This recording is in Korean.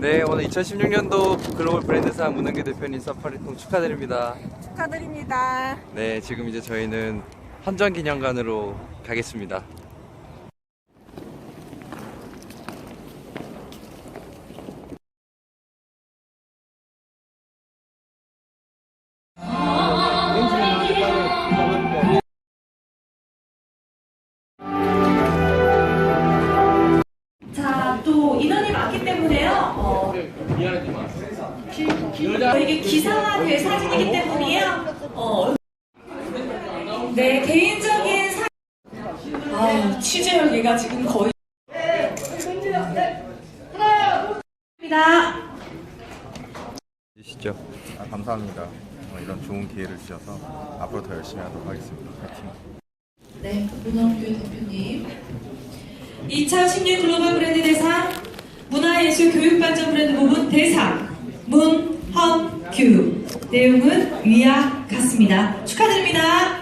네, 오늘 2016년도 글로벌 브랜드상 문은기 대표님 사파리통 축하드립니다. 축하드립니다. 네, 지금 이제 저희는 한전기념관으로 가겠습니다. 때문에요. 어, 이게 기사화될 사진이기 때문이에요. 어, 네, 개인적인 사... 아, 취재 열기가 지금 거의... 입니다. 주시죠. 아, 감사합니다. 어, 이런 좋은 기회를 주셔서 앞으로 더 열심히 하도록 하겠습니다. 파이팅. 네, 문원규 대표님. 2016 글로벌 브랜드 대상 문화예술 교육발전 브랜드 부분 대상 문헌규 내용은 위와 같습니다. 축하드립니다.